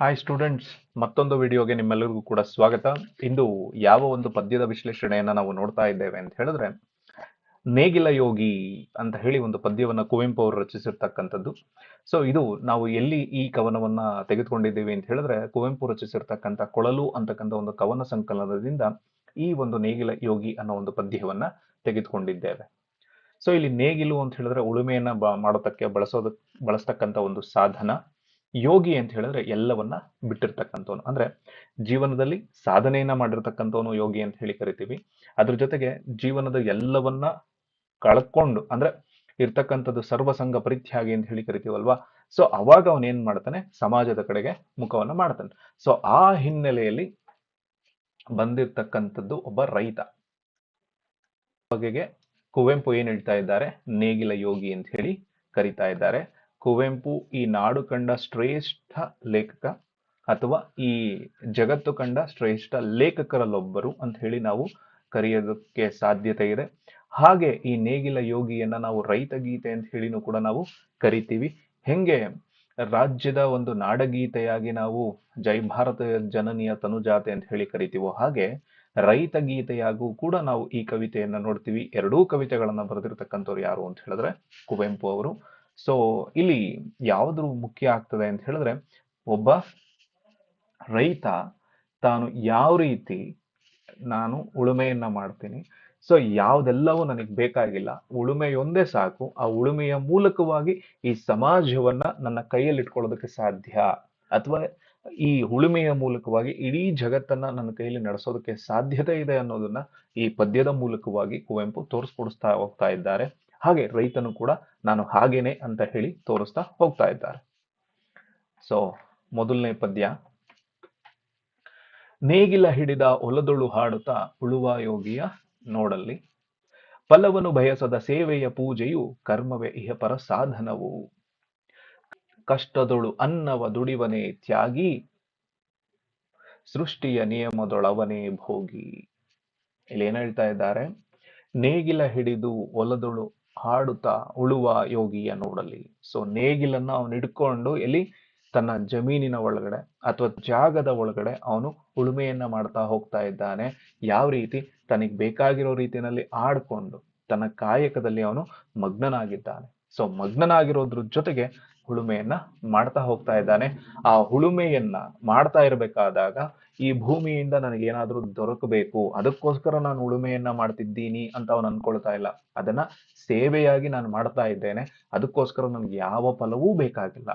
Hi students ಮತ್ತೊಂದು ವಿಡಿಯೋಗೆ ನಿಮ್ಮೆಲ್ಲರಿಗೂ ಕೂಡ ಸ್ವಾಗತ. ಇಂದು ಯಾವ ಒಂದು ಪದ್ಯದ ವಿಶ್ಲೇಷಣೆಯನ್ನು ನಾವು ನೋಡ್ತಾ ಇದ್ದೇವೆ ಅಂತ ಹೇಳಿದ್ರೆ, ನೇಗಿಲ ಯೋಗಿ ಅಂತ ಹೇಳಿ ಒಂದು ಪದ್ಯವನ್ನು ಕುವೆಂಪು ಅವರು ರಚಿಸಿರ್ತಕ್ಕಂಥದ್ದು. ಸೊ ಇದು ನಾವು ಎಲ್ಲಿ ಈ ಕವನವನ್ನ ತೆಗೆದುಕೊಂಡಿದ್ದೀವಿ ಅಂತ ಹೇಳಿದ್ರೆ, ಕುವೆಂಪು ರಚಿಸಿರ್ತಕ್ಕಂಥ ಕೊಳಲು ಅಂತಕ್ಕಂಥ ಒಂದು ಕವನ ಸಂಕಲನದಿಂದ ಈ ಒಂದು ನೇಗಿಲ ಯೋಗಿ ಅನ್ನೋ ಒಂದು ಪದ್ಯವನ್ನ ತೆಗೆದುಕೊಂಡಿದ್ದೇವೆ. ಸೊ ಇಲ್ಲಿ ನೇಗಿಲು ಅಂತ ಹೇಳಿದ್ರೆ ಉಳುಮೆಯನ್ನ ಬ, ಮಾಡೋದಕ್ಕೆ ಬಳಸೋದಕ್ಕೆ ಬಳಸ್ತಕ್ಕಂಥ ಒಂದು ಸಾಧನ. ಯೋಗಿ ಅಂತ ಹೇಳಿದ್ರೆ ಎಲ್ಲವನ್ನ ಬಿಟ್ಟಿರ್ತಕ್ಕಂಥವನು. ಅಂದ್ರೆ ಜೀವನದಲ್ಲಿ ಸಾಧನೆಯನ್ನ ಮಾಡಿರ್ತಕ್ಕಂಥವನು ಯೋಗಿ ಅಂತ ಹೇಳಿ ಕರಿತೀವಿ. ಅದ್ರ ಜೊತೆಗೆ ಜೀವನದ ಎಲ್ಲವನ್ನ ಕಳ್ಕೊಂಡು, ಅಂದ್ರೆ ಇರ್ತಕ್ಕಂಥದ್ದು ಸರ್ವಸಂಗ ಪರಿತ್ಯಾಗಿ ಅಂತ ಹೇಳಿ ಕರಿತೀವಲ್ವಾ? ಸೊ ಅವಾಗ ಅವನ್ ಏನ್ ಮಾಡ್ತಾನೆ? ಸಮಾಜದ ಕಡೆಗೆ ಮುಖವನ್ನ ಮಾಡ್ತಾನೆ. ಸೊ ಆ ಹಿನ್ನೆಲೆಯಲ್ಲಿ ಬಂದಿರ್ತಕ್ಕಂಥದ್ದು ಒಬ್ಬ ರೈತ. ಬಗೆಗೆ ಕುವೆಂಪು ಏನ್ ಹೇಳ್ತಾ ಇದ್ದಾರೆ? ನೇಗಿಲ ಯೋಗಿ ಅಂತ ಹೇಳಿ ಕರಿತಾ ಇದ್ದಾರೆ. ಕುವೆಂಪು ಈ ನಾಡು ಕಂಡ ಶ್ರೇಷ್ಠ ಲೇಖಕ ಅಥವಾ ಈ ಜಗತ್ತು ಕಂಡ ಶ್ರೇಷ್ಠ ಲೇಖಕರಲ್ಲೊಬ್ಬರು ಅಂತ ಹೇಳಿ ನಾವು ಕರೆಯೋದಕ್ಕೆ ಸಾಧ್ಯತೆ ಇದೆ. ಹಾಗೆ ಈ ನೇಗಿಲ ಯೋಗಿಯನ್ನ ನಾವು ರೈತ ಗೀತೆ ಅಂತ ಹೇಳಿನೂ ಕೂಡ ನಾವು ಕರಿತೀವಿ. ಹೆಂಗೆ? ರಾಜ್ಯದ ಒಂದು ನಾಡಗೀತೆಯಾಗಿ ನಾವು ಜೈ ಭಾರತ ಜನನಿಯ ತನುಜಾತೆ ಅಂತ ಹೇಳಿ ಕರಿತೀವೋ ಹಾಗೆ ರೈತ ಗೀತೆಯಾಗೂ ಕೂಡ ನಾವು ಈ ಕವಿತೆಯನ್ನ ನೋಡ್ತೀವಿ. ಎರಡೂ ಕವಿತೆಗಳನ್ನ ಬರೆದಿರ್ತಕ್ಕಂಥವ್ರು ಯಾರು ಅಂತ ಹೇಳಿದ್ರೆ ಕುವೆಂಪು ಅವರು. ಸೊ ಇಲ್ಲಿ ಯಾವ್ದು ಮುಖ್ಯ ಆಗ್ತದೆ ಅಂತ ಹೇಳಿದ್ರೆ, ಒಬ್ಬ ರೈತ ತಾನು ಯಾವ ರೀತಿ ನಾನು ಉಳುಮೆಯನ್ನ ಮಾಡ್ತೀನಿ. ಸೊ ಯಾವ್ದೆಲ್ಲವೂ ನನಗೆ ಬೇಕಾಗಿಲ್ಲ. ಉಳುಮೆಯೊಂದೇ ಸಾಕು. ಆ ಉಳುಮೆಯ ಮೂಲಕವಾಗಿ ಈ ಸಮಾಜವನ್ನ ನನ್ನ ಕೈಯಲ್ಲಿ ಇಟ್ಕೊಳ್ಳೋದಕ್ಕೆ ಸಾಧ್ಯ. ಅಥವಾ ಈ ಉಳುಮೆಯ ಮೂಲಕವಾಗಿ ಇಡೀ ಜಗತ್ತನ್ನ ನನ್ನ ಕೈಯಲ್ಲಿ ನಡೆಸೋದಕ್ಕೆ ಸಾಧ್ಯತೆ ಇದೆ ಅನ್ನೋದನ್ನ ಈ ಪದ್ಯದ ಮೂಲಕವಾಗಿ ಕುವೆಂಪು ತೋರಿಸ್ಕೊಡಿಸ್ತಾ ಹೋಗ್ತಾ ಇದ್ದಾರೆ. ಹಾಗೆ ರೈತನು ಕೂಡ ನಾನು ಹಾಗೇನೆ ಅಂತ ಹೇಳಿ ತೋರಿಸ್ತಾ ಹೋಗ್ತಾ ಇದ್ದಾರೆ. ಸೊ ಮೊದಲನೇ ಪದ್ಯ. ನೇಗಿಲ ಹಿಡಿದ ಒಲದೊಳು ಹಾಡುತ್ತಾ ಉಳುವ ಯೋಗಿಯ ನೋಡಲ್ಲಿ. ಫಲವನ್ನು ಬಯಸದ ಸೇವೆಯ ಪೂಜೆಯು ಕರ್ಮವೇ ಇಹಪರ ಸಾಧನವು. ಕಷ್ಟದೊಳು ಅನ್ನವ ದುಡಿವನೇ ತ್ಯಾಗಿ. ಸೃಷ್ಟಿಯ ನಿಯಮದೊಳವನೇ ಭೋಗಿ. ಇಲ್ಲಿ ಏನ್ ಹೇಳ್ತಾ ಇದ್ದಾರೆ? ನೇಗಿಲ ಹಿಡಿದು ಒಲದೊಳು ಹಾಡುತ್ತಾ ಉಳುವ ಯೋಗಿಯ ನೋಡಲಿ. ಸೊ ನೇಗಿಲನ್ನ ಅವನು ಹಿಡ್ಕೊಂಡು ಎಲ್ಲಿ? ತನ್ನ ಜಮೀನಿನ ಒಳಗಡೆ ಅಥವಾ ಜಾಗದ ಒಳಗಡೆ ಅವನು ಉಳುಮೆಯನ್ನ ಮಾಡ್ತಾ ಹೋಗ್ತಾ ಇದ್ದಾನೆ. ಯಾವ ರೀತಿ? ತನಗೆ ಬೇಕಾಗಿರೋ ರೀತಿಯಲ್ಲಿ ಆಡ್ಕೊಂಡು ತನ್ನ ಕಾಯಕದಲ್ಲಿ ಅವನು ಮಗ್ನನಾಗಿದ್ದಾನೆ. ಸೊ ಮಗ್ನನಾಗಿರೋದ್ರ ಜೊತೆಗೆ ಉಳುಮೆಯನ್ನ ಮಾಡ್ತಾ ಹೋಗ್ತಾ ಇದ್ದಾನೆ. ಆ ಹುಳುಮೆಯನ್ನ ಮಾಡ್ತಾ ಇರಬೇಕಾದಾಗ ಈ ಭೂಮಿಯಿಂದ ನನಗೆ ಏನಾದ್ರೂ ದೊರಕಬೇಕು, ಅದಕ್ಕೋಸ್ಕರ ನಾನು ಉಳುಮೆಯನ್ನ ಮಾಡ್ತಿದ್ದೀನಿ ಅಂತ ಅವನು ಅನ್ಕೊಳ್ತಾ ಇಲ್ಲ. ಅದನ್ನ ಸೇವೆಯಾಗಿ ನಾನು ಮಾಡ್ತಾ ಇದ್ದೇನೆ, ಅದಕ್ಕೋಸ್ಕರ ನನಗೆ ಯಾವ ಫಲವೂ ಬೇಕಾಗಿಲ್ಲ.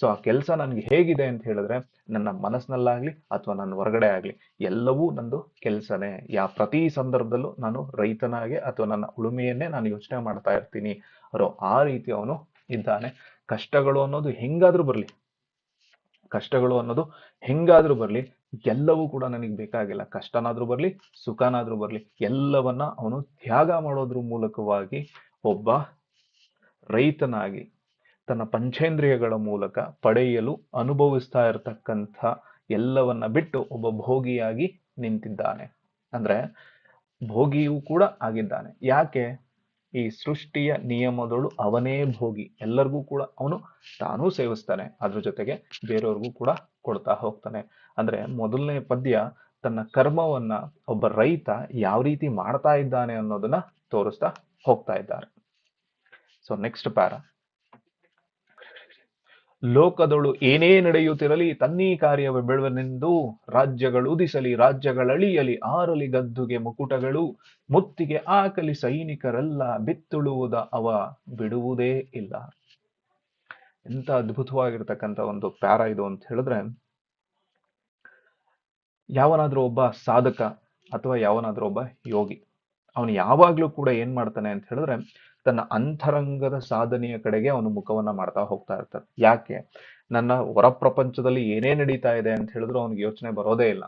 ಸೊ ಆ ಕೆಲಸ ನನಗೆ ಹೇಗಿದೆ ಅಂತ ಹೇಳಿದ್ರೆ, ನನ್ನ ಮನಸ್ಸಿನಲ್ಲಾಗ್ಲಿ ಅಥವಾ ನನ್ನ ಹೊರಗಡೆ ಆಗ್ಲಿ, ಎಲ್ಲವೂ ನಂದು ಕೆಲಸನೇ. ಯಾ ಪ್ರತಿ ಸಂದರ್ಭದಲ್ಲೂ ನಾನು ರೈತನಾಗೆ ಅಥವಾ ನನ್ನ ಉಳುಮೆಯನ್ನೇ ನಾನು ಯೋಚನೆ ಮಾಡ್ತಾ ಇರ್ತೀನಿ. ಅವರು ಆ ರೀತಿ ಅವನು ಇದ್ದಾನೆ. ಕಷ್ಟಗಳು ಅನ್ನೋದು ಹೆಂಗಾದ್ರೂ ಬರಲಿ. ಕಷ್ಟಗಳು ಅನ್ನೋದು ಹೆಂಗಾದ್ರೂ ಬರಲಿ. ಎಲ್ಲವೂ ಕೂಡ ನನಗೆ ಬೇಕಾಗಿಲ್ಲ. ಕಷ್ಟನಾದ್ರೂ ಬರಲಿ, ಸುಖನಾದ್ರೂ ಬರಲಿ. ಎಲ್ಲವನ್ನ ಅವನು ತ್ಯಾಗ ಮಾಡೋದ್ರ ಮೂಲಕವಾಗಿ ಒಬ್ಬ ರೈತನಾಗಿ ತನ್ನ ಪಂಚೇಂದ್ರಿಯಗಳ ಮೂಲಕ ಪಡೆಯಲು ಅನುಭವಿಸ್ತಾ ಇರತಕ್ಕಂಥ ಎಲ್ಲವನ್ನ ಬಿಟ್ಟು ಒಬ್ಬ ಭೋಗಿಯಾಗಿ ನಿಂತಿದ್ದಾನೆ. ಅಂದ್ರೆ ಭೋಗಿಯೂ ಕೂಡ ಆಗಿದ್ದಾನೆ. ಯಾಕೆ? ಈ ಸೃಷ್ಟಿಯ ನಿಯಮದಳು ಅವನೇ ಭೋಗಿ. ಎಲ್ಲರಿಗೂ ಕೂಡ ಅವನು ತಾನೂ ಸೇವಿಸ್ತಾನೆ. ಅದ್ರ ಜೊತೆಗೆ ಬೇರೆಯವ್ರಿಗೂ ಕೂಡ ಕೊಡ್ತಾ ಹೋಗ್ತಾನೆ. ಅಂದ್ರೆ ಮೊದಲನೇ ಪದ್ಯ ತನ್ನ ಕರ್ಮವನ್ನ ಒಬ್ಬ ರೈತ ಯಾವ ರೀತಿ ಮಾಡ್ತಾ ಇದ್ದಾನೆ ಅನ್ನೋದನ್ನ ತೋರಿಸ್ತಾ ಹೋಗ್ತಾ ಇದ್ದಾರೆ. ಸೊ ನೆಕ್ಸ್ಟ್ ಪ್ಯಾರ ಲೋಕದಳು ಏನೇ ನಡೆಯುತ್ತಿರಲಿ, ತನ್ನೀ ಕಾರ್ಯವ ಬೆಳುವನೆಂದು ರಾಜ್ಯಗಳು ಉದಿಸಲಿ ರಾಜ್ಯಗಳಳಿಯಲಿ ಆರಲಿ ಗದ್ದುಗೆ ಮುಕುಟಗಳು, ಮುತ್ತಿಗೆ ಆಕಲಿ ಸೈನಿಕರೆಲ್ಲ ಬಿತ್ತುಳುವುದ ಅವ ಬಿಡುವುದೇ ಇಲ್ಲ. ಎಂತ ಅದ್ಭುತವಾಗಿರ್ತಕ್ಕಂಥ ಒಂದು ಪ್ಯಾರ ಇದು ಅಂತ ಹೇಳಿದ್ರೆ, ಯಾವನಾದ್ರೂ ಒಬ್ಬ ಸಾಧಕ ಅಥವಾ ಯಾವನಾದ್ರೂ ಒಬ್ಬ ಯೋಗಿ, ಅವನು ಯಾವಾಗ್ಲೂ ಕೂಡ ಏನ್ ಮಾಡ್ತಾನೆ ಅಂತ ಹೇಳಿದ್ರೆ ತನ್ನ ಅಂತರಂಗದ ಸಾಧನೆಯ ಕಡೆಗೆ ಅವನು ಮುಖವನ್ನ ಮಾಡ್ತಾ ಹೋಗ್ತಾ ಇರ್ತಾನೆ. ಯಾಕೆ? ನನ್ನ ಹೊರ ಪ್ರಪಂಚದಲ್ಲಿ ಏನೇ ನಡೀತಾ ಇದೆ ಅಂತ ಹೇಳಿದ್ರು ಅವನಿಗೆ ಯೋಚನೆ ಬರೋದೇ ಇಲ್ಲ.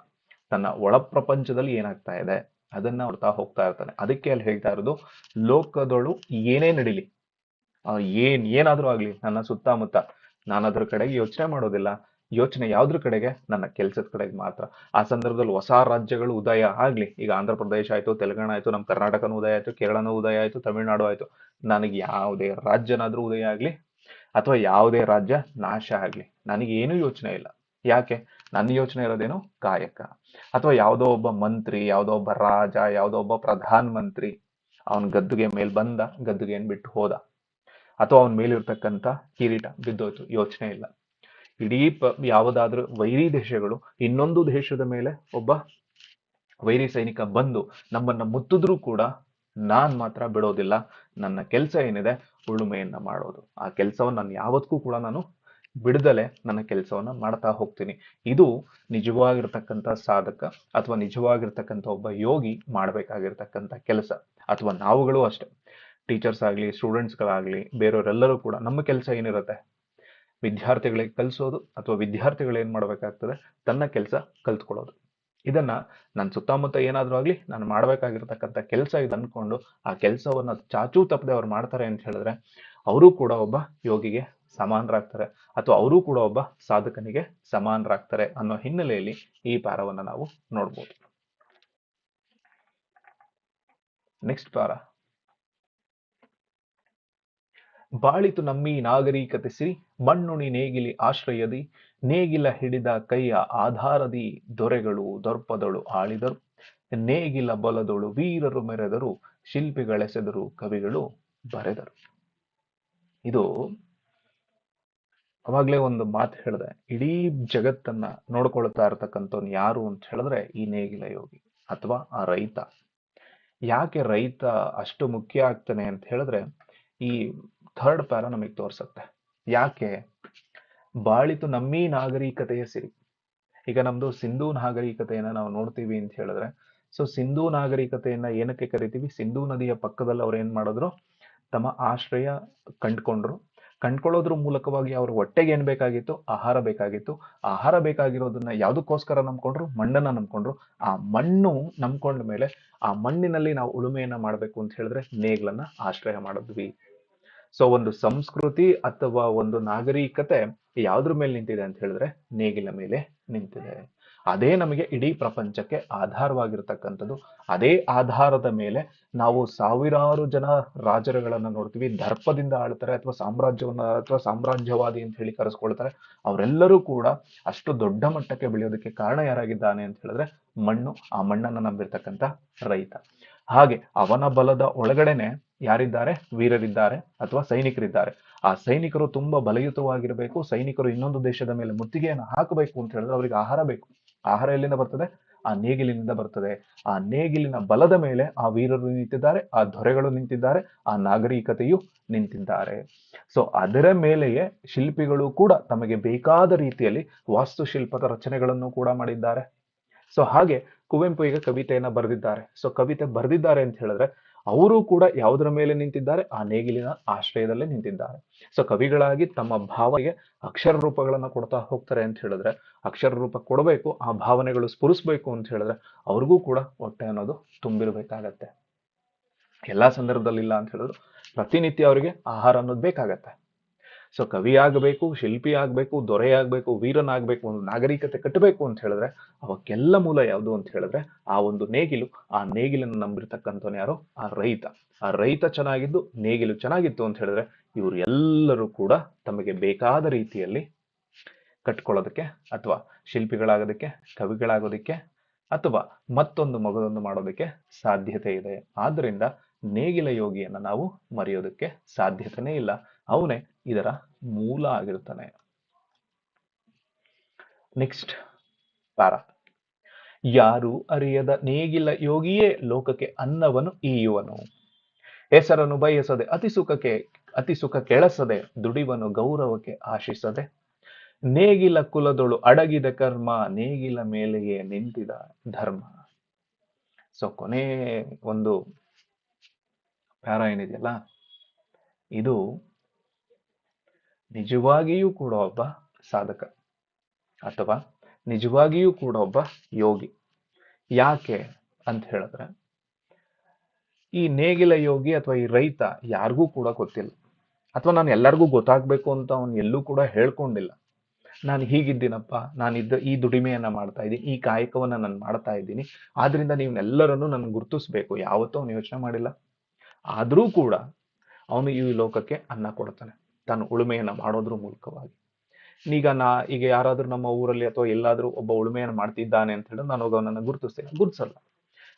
ತನ್ನ ಒಳ ಪ್ರಪಂಚದಲ್ಲಿ ಏನಾಗ್ತಾ ಇದೆ? ಅದನ್ನ ನೋಡ್ತಾ ಹೋಗ್ತಾ ಇರ್ತಾನೆ. ಅದಕ್ಕೆ ಅಲ್ಲಿ ಹೇಳ್ತಾ ಇರೋದು, ಲೋಕದೊಳು ಏನೇ ನಡೀಲಿ ಏನ್ ಏನಾದ್ರೂ ಆಗ್ಲಿ, ನನ್ನ ಸುತ್ತಮುತ್ತ ನಾನು ಅದ್ರ ಕಡೆಗೆ ಯೋಚನೆ ಮಾಡೋದಿಲ್ಲ. ಯೋಚನೆ ಯಾವ್ದ್ರ ಕಡೆಗೆ? ನನ್ನ ಕೆಲ್ಸದ ಕಡೆಗೆ ಮಾತ್ರ. ಆ ಸಂದರ್ಭದಲ್ಲಿ ಹೊಸ ರಾಜ್ಯಗಳು ಉದಯ ಆಗ್ಲಿ. ಈಗ ಆಂಧ್ರ ಪ್ರದೇಶ ಆಯ್ತು, ತೆಲಂಗಾಣ ಆಯ್ತು ನಮ್ಮ ಕರ್ನಾಟಕನೂ ಉದಯ ಆಯ್ತು, ಕೇರಳನೂ ಉದಯ ಆಯ್ತು, ತಮಿಳುನಾಡು ಆಯ್ತು. ನನಗೆ ಯಾವುದೇ ರಾಜ್ಯನಾದ್ರೂ ಉದಯ ಆಗ್ಲಿ ಅಥವಾ ಯಾವುದೇ ರಾಜ್ಯ ನಾಶ ಆಗ್ಲಿ. ನನಗೆ ಏನೂ ಯೋಚನೆ ಇಲ್ಲ. ಯಾಕೆ? ನನ್ನ ಯೋಚನೆ ಇರೋದೇನು? ಕಾಯಕ. ಅಥವಾ ಯಾವುದೋ ಒಬ್ಬ ಮಂತ್ರಿ, ಯಾವುದೋ ಒಬ್ಬ ರಾಜ, ಯಾವುದೋ ಒಬ್ಬ ಪ್ರಧಾನ ಮಂತ್ರಿ, ಅವನ ಗದ್ದುಗೆ ಮೇಲೆ ಬಂದ ಗದ್ದುಗೆಯನ್ನು ಬಿಟ್ಟು ಹೋದ. ಅಥವಾ ಅವನ ಮೇಲಿರ್ತಕ್ಕಂಥ ಕಿರೀಟ ಬಿದ್ದೋಯ್ತು. ಯೋಚನೆ ಇಲ್ಲ. ಇಡೀ ಪ, ಯಾವುದಾದ್ರೂ ವೈರಿ ದೇಶಗಳು, ಇನ್ನೊಂದು ದೇಶದ ಮೇಲೆ ಒಬ್ಬ ವೈರಿ ಸೈನಿಕ ಬಂದು ನಮ್ಮನ್ನ ಮುತ್ತಿದ್ರೂ ಕೂಡ ನಾನ್ ಮಾತ್ರ ಬಿಡೋದಿಲ್ಲ. ನನ್ನ ಕೆಲಸ ಏನಿದೆ, ಉಳುಮೆಯನ್ನ ಮಾಡೋದು. ಆ ಕೆಲಸವನ್ನು ನಾನು ಯಾವತ್ತೂ ಕೂಡ ನಾನು ಬಿಡದಲೆ ನನ್ನ ಕೆಲಸವನ್ನ ಮಾಡ್ತಾ ಹೋಗ್ತೀನಿ. ಇದು ನಿಜವಾಗಿರ್ತಕ್ಕಂಥ ಸಾಧಕ ಅಥವಾ ನಿಜವಾಗಿರ್ತಕ್ಕಂಥ ಒಬ್ಬ ಯೋಗಿ ಮಾಡಬೇಕಾಗಿರ್ತಕ್ಕಂಥ ಕೆಲಸ ಅಥವಾ ನಾವುಗಳು ಅಷ್ಟೇ. ಟೀಚರ್ಸ್ ಆಗಲಿ, ಸ್ಟೂಡೆಂಟ್ಸ್ಗಳಾಗಲಿ, ಬೇರೆಯವರೆಲ್ಲರೂ ಕೂಡ ನಮ್ಮ ಕೆಲಸ ಏನಿರುತ್ತೆ? ವಿದ್ಯಾರ್ಥಿಗಳಿಗೆ ಕಲಿಸೋದು ಅಥವಾ ವಿದ್ಯಾರ್ಥಿಗಳು ಏನು ಮಾಡಬೇಕಾಗ್ತದೆ ತನ್ನ ಕೆಲಸ ಕಲ್ತ್ಕೊಳ್ಳೋದು. ಇದನ್ನ ನನ್ನ ಸುತ್ತಮುತ್ತ ಏನಾದರೂ ಆಗಲಿ ನಾನು ಮಾಡಬೇಕಾಗಿರ್ತಕ್ಕಂಥ ಕೆಲಸ ಇದು ಅಂದ್ಕೊಂಡು ಆ ಕೆಲಸವನ್ನ ಚಾಚೂ ತಪ್ಪದೆ ಅವ್ರು ಮಾಡ್ತಾರೆ ಅಂತ ಹೇಳಿದ್ರೆ ಅವರು ಕೂಡ ಒಬ್ಬ ಯೋಗಿಗೆ ಸಮಾನರಾಗ್ತಾರೆ ಅಥವಾ ಅವರು ಕೂಡ ಒಬ್ಬ ಸಾಧಕನಿಗೆ ಸಮಾನರಾಗ್ತಾರೆ ಅನ್ನೋ ಹಿನ್ನೆಲೆಯಲ್ಲಿ ಈ ಪಾರವನ್ನು ನಾವು ನೋಡ್ಬೋದು. ನೆಕ್ಸ್ಟ್ ಪಾರ. ಬಾಳಿತು ನಮ್ಮಿ ನಾಗರಿಕತೆ ಸಿರಿ, ಮಣ್ಣುಣಿ ನೇಗಿಲಿ ಆಶ್ರಯದಿ, ನೇಗಿಲ ಹಿಡಿದ ಕೈಯ ಆಧಾರದಿ ದೊರೆಗಳು ದೊರ್ಪದಳು ಆಳಿದರು. ನೇಗಿಲ ಬಲದೊಳು ವೀರರು ಮೆರೆದರು, ಶಿಲ್ಪಿಗಳೆಸೆದರು ಕವಿಗಳು ಬರೆದರು. ಇದು ಅವಾಗ್ಲೇ ಒಂದು ಮಾತು ಹೇಳಿದೆ, ಇಡೀ ಜಗತ್ತನ್ನ ನೋಡ್ಕೊಳ್ತಾ ಇರ್ತಕ್ಕಂಥವ್ನು ಯಾರು ಅಂತ ಹೇಳಿದ್ರೆ ಈ ನೇಗಿಲ ಯೋಗಿ ಅಥವಾ ಆ ರೈತ. ಯಾಕೆ ರೈತ ಅಷ್ಟು ಮುಖ್ಯ ಆಗ್ತಾನೆ ಅಂತ ಹೇಳಿದ್ರೆ, ಈ ಥರ್ಡ್ ಪ್ಯಾರ ನಮಗೆ ತೋರ್ಸತ್ತೆ. ಯಾಕೆ? ಬಾಳಿತು ನಮ್ಮೀ ನಾಗರಿಕತೆಯ ಸಿರಿ. ಈಗ ನಮ್ದು ಸಿಂಧೂ ನಾಗರಿಕತೆಯನ್ನ ನಾವು ನೋಡ್ತೀವಿ ಅಂತ ಹೇಳಿದ್ರೆ, ಸೊ ಸಿಂಧೂ ನಾಗರಿಕತೆಯನ್ನ ಏನಕ್ಕೆ ಕರಿತೀವಿ? ಸಿಂಧೂ ನದಿಯ ಪಕ್ಕದಲ್ಲಿ ಅವ್ರು ಏನ್ ಮಾಡಿದ್ರು? ತಮ್ಮ ಆಶ್ರಯ ಕಂಡ್ಕೊಂಡ್ರು. ಕಂಡ್ಕೊಳ್ಳೋದ್ರ ಮೂಲಕವಾಗಿ ಅವ್ರ ಹೊಟ್ಟೆಗೆ ಏನ್ ಬೇಕಾಗಿತ್ತು? ಆಹಾರ ಬೇಕಾಗಿತ್ತು. ಆಹಾರ ಬೇಕಾಗಿರೋದನ್ನ ಯಾವುದಕ್ಕೋಸ್ಕರ ನಂಬ್ಕೊಂಡ್ರು? ಮಣ್ಣನ್ನ ನಂಬ್ಕೊಂಡ್ರು. ಆ ಮಣ್ಣು ನಂಬ್ಕೊಂಡ ಮೇಲೆ ಆ ಮಣ್ಣಿನಲ್ಲಿ ನಾವು ಉಳುಮೆಯನ್ನ ಮಾಡ್ಬೇಕು ಅಂತ ಹೇಳಿದ್ರೆ ನೇಗ್ಲನ್ನ ಆಶ್ರಯ ಮಾಡಿದ್ವಿ. ಸೊ ಒಂದು ಸಂಸ್ಕೃತಿ ಅಥವಾ ಒಂದು ನಾಗರಿಕತೆ ಯಾವ್ದ್ರ ಮೇಲೆ ನಿಂತಿದೆ ಅಂತ ಹೇಳಿದ್ರೆ ನೇಗಿಲ ಮೇಲೆ ನಿಂತಿದೆ. ಅದೇ ನಮಗೆ ಇಡೀ ಪ್ರಪಂಚಕ್ಕೆ ಆಧಾರವಾಗಿರ್ತಕ್ಕಂಥದ್ದು. ಅದೇ ಆಧಾರದ ಮೇಲೆ ನಾವು ಸಾವಿರಾರು ಜನ ರಾಜರುಗಳನ್ನ ನೋಡ್ತೀವಿ. ದರ್ಪದಿಂದ ಆಳ್ತಾರೆ ಅಥವಾ ಸಾಮ್ರಾಜ್ಯವನ್ನ ಅಥವಾ ಸಾಮ್ರಾಜ್ಯವಾದಿ ಅಂತ ಹೇಳಿ ಕರೆಸ್ಕೊಳ್ತಾರೆ. ಅವರೆಲ್ಲರೂ ಕೂಡ ಅಷ್ಟು ದೊಡ್ಡ ಮಟ್ಟಕ್ಕೆ ಬೆಳೆಯೋದಕ್ಕೆ ಕಾರಣ ಯಾರಾಗಿದ್ದಾನೆ ಅಂತ ಹೇಳಿದ್ರೆ ಮಣ್ಣು. ಆ ಮಣ್ಣನ್ನ ನಂಬಿರ್ತಕ್ಕಂಥ ರೈತ. ಹಾಗೆ ಅವನ ಬಲದ ಒಳಗಡೆನೆ ಯಾರಿದ್ದಾರೆ? ವೀರರಿದ್ದಾರೆ ಅಥವಾ ಸೈನಿಕರಿದ್ದಾರೆ? ಆ ಸೈನಿಕರು ತುಂಬಾ ಬಲಯುತವಾಗಿರಬೇಕು. ಸೈನಿಕರು ಇನ್ನೊಂದು ದೇಶದ ಮೇಲೆ ಮುತ್ತಿಗೆಯನ್ನು ಹಾಕಬೇಕು ಅಂತ ಹೇಳಿದ್ರೆ ಅವರಿಗೆ ಆಹಾರ ಬೇಕು. ಆಹಾರ ಎಲ್ಲಿಂದ ಬರ್ತದೆ? ಆ ನೇಗಿಲಿನಿಂದ ಬರ್ತದೆ. ಆ ನೇಗಿಲಿನ ಬಲದ ಮೇಲೆ ಆ ವೀರರು ನಿಂತಿದ್ದಾರೆ, ಆ ದೊರೆಗಳು ನಿಂತಿದ್ದಾರೆ, ಆ ನಾಗರಿಕತೆಯು ನಿಂತಿದ್ದಾರೆ. ಸೊ ಅದರ ಮೇಲೆಯೇ ಶಿಲ್ಪಿಗಳು ಕೂಡ ತಮಗೆ ಬೇಕಾದ ರೀತಿಯಲ್ಲಿ ವಾಸ್ತುಶಿಲ್ಪದ ರಚನೆಗಳನ್ನು ಕೂಡ ಮಾಡಿದ್ದಾರೆ. ಸೊ ಹಾಗೆ ಕುವೆಂಪು ಈಗ ಕವಿತೆಯನ್ನ ಬರೆದಿದ್ದಾರೆ. ಸೊ ಕವಿತೆ ಬರೆದಿದ್ದಾರೆ ಅಂತ ಹೇಳಿದ್ರೆ ಅವರು ಕೂಡ ಯಾವುದರ ಮೇಲೆ ನಿಂತಿದ್ದಾರೆ? ಆ ನೇಗಿಲಿನ ಆಶ್ರಯದಲ್ಲೇ ನಿಂತಿದ್ದಾರೆ. ಸೊ ಕವಿಗಳಾಗಿ ತಮ್ಮ ಭಾವನೆಗೆ ಅಕ್ಷರ ರೂಪಗಳನ್ನು ಕೊಡ್ತಾ ಹೋಗ್ತಾರೆ ಅಂತ ಹೇಳಿದ್ರೆ, ಅಕ್ಷರ ರೂಪ ಕೊಡಬೇಕು, ಆ ಭಾವನೆಗಳು ಸ್ಫುರಿಸ್ಬೇಕು ಅಂತ ಹೇಳಿದ್ರೆ ಅವ್ರಿಗೂ ಕೂಡ ಹೊಟ್ಟೆ ಅನ್ನೋದು ತುಂಬಿರ್ಬೇಕಾಗತ್ತೆ. ಎಲ್ಲಾ ಸಂದರ್ಭದಲ್ಲಿ ಇಲ್ಲ ಅಂತ ಹೇಳಿದ್ರು, ಪ್ರತಿನಿತ್ಯ ಅವರಿಗೆ ಆಹಾರ ಅನ್ನೋದು ಬೇಕಾಗತ್ತೆ. ಸೊ ಕವಿ ಆಗಬೇಕು, ಶಿಲ್ಪಿ ಆಗಬೇಕು, ದೊರೆ ಆಗಬೇಕು ವೀರನಾಗಬೇಕು ಒಂದು ನಾಗರಿಕತೆ ಕಟ್ಟಬೇಕು ಅಂತ ಹೇಳಿದ್ರೆ, ಅವಕ್ಕೆಲ್ಲ ಮೂಲ ಯಾವುದು ಅಂತ ಹೇಳಿದ್ರೆ, ಆ ಒಂದು ನೇಗಿಲು, ಆ ನೇಗಿಲನ್ನು ನಂಬಿರ್ತಕ್ಕಂಥವ್ನು ಯಾರು? ಆ ರೈತ. ಆ ರೈತ ಚೆನ್ನಾಗಿದ್ದು, ನೇಗಿಲು ಚೆನ್ನಾಗಿತ್ತು ಅಂತ ಹೇಳಿದ್ರೆ, ಇವರು ಎಲ್ಲರೂ ಕೂಡ ತಮಗೆ ಬೇಕಾದ ರೀತಿಯಲ್ಲಿ ಕಟ್ಕೊಳ್ಳೋದಕ್ಕೆ ಅಥವಾ ಶಿಲ್ಪಿಗಳಾಗೋದಕ್ಕೆ, ಕವಿಗಳಾಗೋದಕ್ಕೆ ಅಥವಾ ಮತ್ತೊಂದು ಮಗದೊಂದು ಮಾಡೋದಕ್ಕೆ ಸಾಧ್ಯತೆ ಇದೆ. ಆದ್ದರಿಂದ ನೇಗಿಲ ಯೋಗಿಯನ್ನು ನಾವು ಮರೆಯೋದಕ್ಕೆ ಸಾಧ್ಯತೆನೇ ಇಲ್ಲ. ಅವನೇ ಇದರ ಮೂಲ ಆಗಿರ್ತಾನೆ ನೆಕ್ಸ್ಟ್ ಪಾರ ಯಾರು ಅರಿಯದ ನೇಗಿಲ ಯೋಗಿಯೇ ಲೋಕಕ್ಕೆ ಅನ್ನವನ್ನು ಈಯುವನು. ಹೆಸರನ್ನು ಬಯಸದೆ ಅತಿ ಸುಖಕ್ಕೆ, ಅತಿ ಸುಖ ಕೆಳಸದೆ ದುಡಿವನು ಗೌರವಕ್ಕೆ ಆಶಿಸದೆ. ನೇಗಿಲ ಕುಲದೊಳು ಅಡಗಿದ ಕರ್ಮ, ನೇಗಿಲ ಮೇಲೆಯೇ ನಿಂತಿದ ಧರ್ಮ. ಸೊ ಕೊನೆ ಒಂದು ಪ್ಯಾರ ಏನಿದೆಯಲ್ಲ? ಇದು ನಿಜವಾಗಿಯೂ ಕೂಡ ಒಬ್ಬ ಸಾಧಕ ಅಥವಾ ನಿಜವಾಗಿಯೂ ಕೂಡ ಒಬ್ಬ ಯೋಗಿ. ಯಾಕೆ ಅಂತ ಹೇಳಿದ್ರೆ, ಈ ನೇಗಿಲ ಯೋಗಿ ಅಥವಾ ಈ ರೈತ ಯಾರಿಗೂ ಕೂಡ ಗೊತ್ತಿಲ್ಲ. ಅಥವಾ ನಾನು ಎಲ್ಲರಿಗೂ ಗೊತ್ತಾಗಬೇಕು ಅಂತ ಅವನು ಎಲ್ಲೂ ಕೂಡ ಹೇಳ್ಕೊಂಡಿಲ್ಲ. ನಾನು ಹೀಗಿದ್ದೀನಪ್ಪ, ನಾನು ಇದ್ದ ಈ ದುಡಿಮೆಯನ್ನ ಮಾಡ್ತಾ ಇದ್ದೀನಿ, ಈ ಕಾಯಕವನ್ನ ನಾನು ಮಾಡ್ತಾ ಇದ್ದೀನಿ, ಆದ್ರಿಂದ ನೀವನ್ನೆಲ್ಲರನ್ನೂ ನನ್ಗೆ ಗುರುತಿಸ್ಬೇಕು. ಯಾವತ್ತೂ ಅವನು ಯೋಚನೆ ಮಾಡಿಲ್ಲ. ಆದರೂ ಕೂಡ ಅವನು ಈ ಲೋಕಕ್ಕೆ ಅನ್ನ ಕೊಡ್ತಾನೆ. ತಾನು ಉಳುಮೆಯನ್ನ ಮಾಡೋದ್ರ ಮೂಲಕವಾಗಿ. ಈಗ ನಾ, ಈಗ ಯಾರಾದರೂ ನಮ್ಮ ಊರಲ್ಲಿ ಅಥವಾ ಎಲ್ಲಾದ್ರೂ ಒಬ್ಬ ಉಳುಮೆಯನ್ನು ಮಾಡ್ತಿದ್ದಾನೆ ಅಂತ ಹೇಳಿದ್ರೆ ನಾನು ಅವನನ್ನ ಗುರುತಿಸ್ತೇನೆ. ಗುರುತಿಸಲ್ಲ.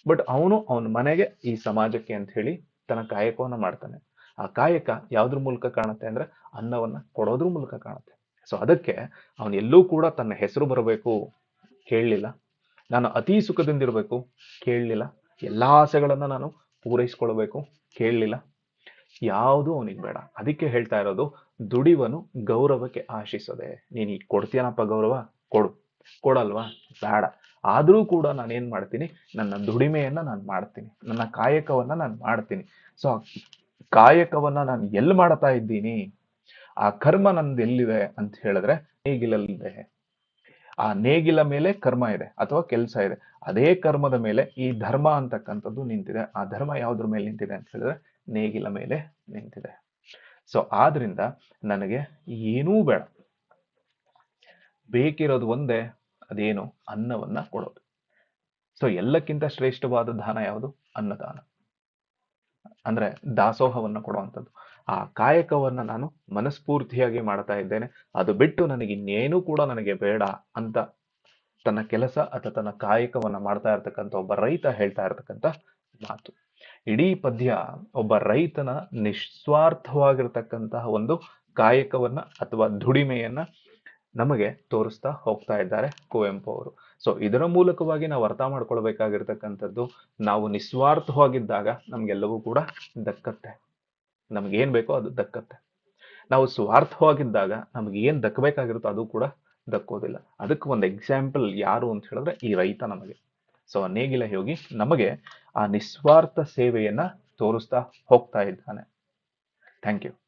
ಬಟ್ ಅವನು ಅವನ ಮನೆಗೆ ಈ ಸಮಾಜಕ್ಕೆ ಅಂತ ಹೇಳಿ ತನ್ನ ಕಾಯಕವನ್ನು ಮಾಡ್ತಾನೆ. ಆ ಕಾಯಕ ಯಾವ್ದ್ರ ಮೂಲಕ ಕಾಣುತ್ತೆ ಅಂದ್ರೆ ಅನ್ನವನ್ನ ಕೊಡೋದ್ರ ಮೂಲಕ ಕಾಣುತ್ತೆ. ಸೊ ಅದಕ್ಕೆ ಅವನು ಎಲ್ಲೂ ಕೂಡ ತನ್ನ ಹೆಸರು ಬರಬೇಕು, ಕೇಳಲಿಲ್ಲ. ನಾನು ಅತಿ ಸುಖದಿಂದಿರಬೇಕು ಕೇಳಲಿಲ್ಲ. ಎಲ್ಲ ಆಸೆಗಳನ್ನು ನಾನು ಪೂರೈಸ್ಕೊಳ್ಬೇಕು, ಕೇಳಲಿಲ್ಲ. ಯಾವುದು ಅವನಿಗೆ ಬೇಡ. ಅದಕ್ಕೆ ಹೇಳ್ತಾ ಇರೋದು, ದುಡಿವನು ಗೌರವಕ್ಕೆ ಆಶಿಸದೆ. ನೀನು ಈಗ ಕೊಡ್ತೀಯನಪ್ಪ ಗೌರವ? ಕೊಡು. ಕೊಡಲ್ವಾ? ಬೇಡ. ಆದರೂ ಕೂಡ ನಾನು ಏನು ಮಾಡ್ತೀನಿ? ನನ್ನ ದುಡಿಮೆಯನ್ನು ನಾನು ಮಾಡ್ತೀನಿ. ನನ್ನ ಕಾಯಕವನ್ನು ನಾನು ಮಾಡ್ತೀನಿ. ಸೊ ಕಾಯಕವನ್ನು ನಾನು ಎಲ್ಲಿ ಮಾಡ್ತಾ ಇದ್ದೀನಿ? ಆ ಕರ್ಮ ನಂದು ಎಲ್ಲಿದೆ ಅಂತ ಹೇಳಿದ್ರೆ ನೇಗಿಲಲ್ಲಿದೆ ಆ ನೇಗಿಲ ಮೇಲೆ ಕರ್ಮ ಇದೆ ಅಥವಾ ಕೆಲಸ ಇದೆ. ಅದೇ ಕರ್ಮದ ಮೇಲೆ ಈ ಧರ್ಮ ಅಂತಕ್ಕಂಥದ್ದು ನಿಂತಿದೆ. ಆ ಧರ್ಮ ಯಾವ್ದ್ರ ಮೇಲೆ ನಿಂತಿದೆ ಅಂತ ಹೇಳಿದ್ರೆ ನೇಗಿಲ ಮೇಲೆ ನಿಂತಿದೆ. ಸೊ ಆದ್ರಿಂದ ನನಗೆ ಏನೂ ಬೇಡ. ಬೇಕಿರೋದು ಒಂದೇ, ಅದೇನು? ಅನ್ನವನ್ನ ಕೊಡೋದು. ಸೊ ಎಲ್ಲಕ್ಕಿಂತ ಶ್ರೇಷ್ಠವಾದ ದಾನ ಯಾವುದು? ಅನ್ನದಾನ. ಅಂದ್ರೆ ದಾಸೋಹವನ್ನ ಕೊಡುವಂಥದ್ದು. ಆ ಕಾಯಕವನ್ನು ನಾನು ಮನಸ್ಫೂರ್ತಿಯಾಗಿ ಮಾಡ್ತಾ ಇದ್ದೇನೆ. ಅದು ಬಿಟ್ಟು ನನಗೆ ಇನ್ನೇನು ಕೂಡ ನನಗೆ ಬೇಡ ಅಂತ ತನ್ನ ಕೆಲಸ ಅಥವಾ ತನ್ನ ಕಾಯಕವನ್ನು ಮಾಡ್ತಾ ಇರ್ತಕ್ಕಂಥ ಒಬ್ಬ ರೈತ ಹೇಳ್ತಾ ಇರತಕ್ಕಂಥ ಮಾತು. ಇಡೀ ಪದ್ಯ ಒಬ್ಬ ರೈತನ ನಿಸ್ವಾರ್ಥವಾಗಿರ್ತಕ್ಕಂತಹ ಒಂದು ಕಾಯಕವನ್ನ ಅಥವಾ ದುಡಿಮೆಯನ್ನ ನಮಗೆ ತೋರಿಸ್ತಾ ಹೋಗ್ತಾ ಇದ್ದಾರೆ ಕುವೆಂಪು ಅವರು. ಸೊ ಇದರ ಮೂಲಕವಾಗಿ ನಾವು ಅರ್ಥ ಮಾಡ್ಕೊಳ್ಬೇಕಾಗಿರ್ತಕ್ಕಂಥದ್ದು ನಾವು ನಿಸ್ವಾರ್ಥವಾಗಿದ್ದಾಗ ನಮ್ಗೆಲ್ಲವೂ ಕೂಡ ದಕ್ಕತ್ತೆ. ನಮ್ಗೆ ಏನು ಬೇಕೋ ಅದು ದಕ್ಕತ್ತೆ. ನಾವು ಸ್ವಾರ್ಥವಾಗಿದ್ದಾಗ ನಮ್ಗೆ ಏನು ದಕ್ಕಬೇಕಾಗಿರುತ್ತೋ ಅದು ಕೂಡ ದಕ್ಕೋದಿಲ್ಲ. ಅದಕ್ಕೆ ಒಂದು ಎಕ್ಸಾಂಪಲ್ ಯಾರು ಅಂತ ಹೇಳಿದ್ರೆ ಈ ರೈತ ನಮಗೆ. ಸೊ ನೇಗಿಲ ಯೋಗಿ ನಮಗೆ ಆ ನಿಸ್ವಾರ್ಥ ಸೇವೆಯನ್ನ ತೋರಿಸ್ತಾ ಹೋಗ್ತಾ ಇದ್ದಾನೆ. Thank you